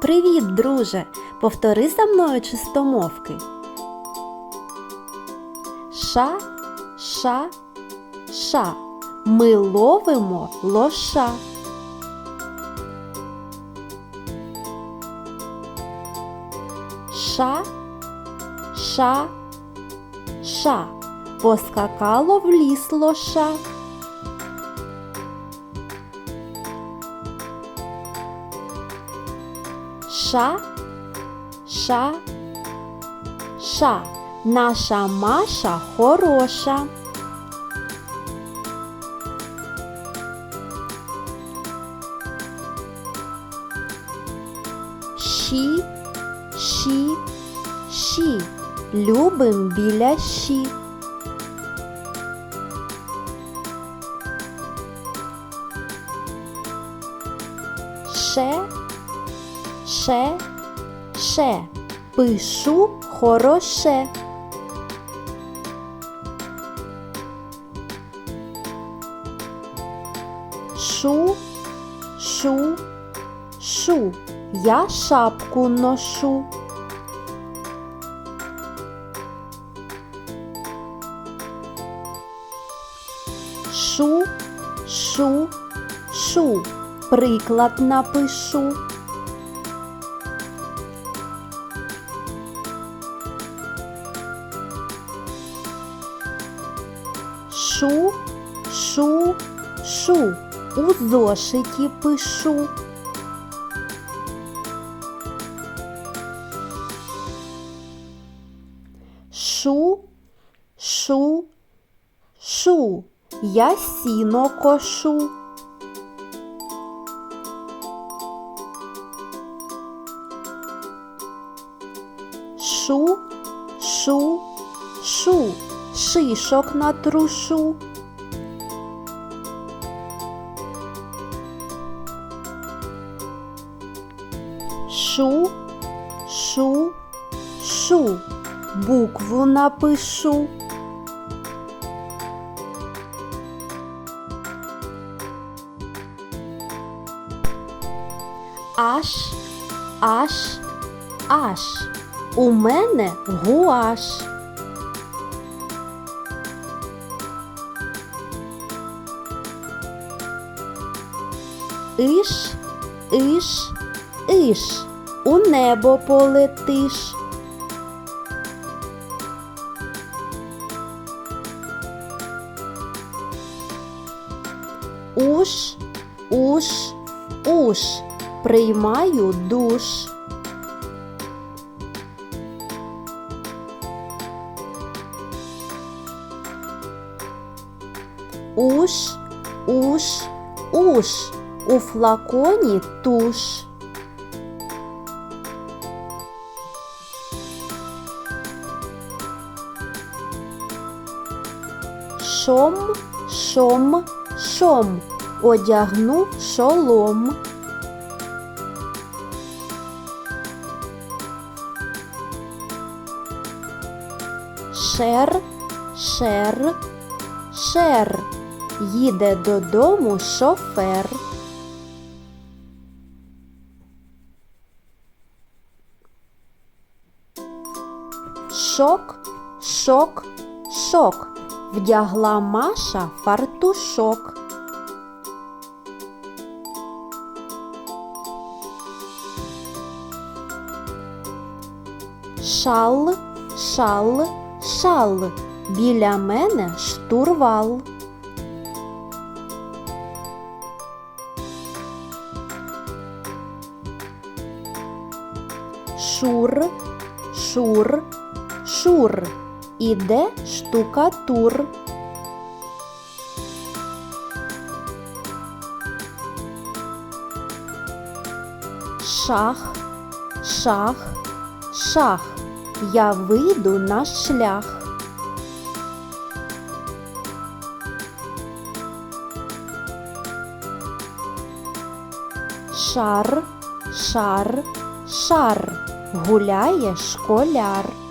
Привіт, друже! Повтори за мною чистомовки. Ша, ша, ша. Ми ловимо лоша. Ша, ша, ша. Поскакало в ліс лоша. Ша, ша, ша. Наша Маша хороша. Щі, щі, щі. Любим біля щі. Ше, ше, ше. Пишу хороше. Шу, шу, шу. Я шапку ношу. Шу, шу, шу. Приклад напишу. Шу, шу, шу. У зошиті пишу. Шу, шу, шу. Я сіно кошу. Шу, шу, шу. Шишок натрушу. Шу, шу, шу. Букву напишу. Аш, аш, аш. У мене гуаш. Иш, иш, иш. У небо полетиш. Уш, уш, уш. Приймаю душ. Уш, уш, уш. У флаконі туш. Шом, шом, шом. Одягну шолом. Шер, шер, шер. Їде додому шофер. Шок, шок, шок. Вдягла Маша фартушок. Шал, шал, шал. Біля мене штурвал. Шур, шур, шур. Іде штукатур. Шах, шах, шах. Я вийду на шлях. Шар, шар, шар. Гуляє школяр.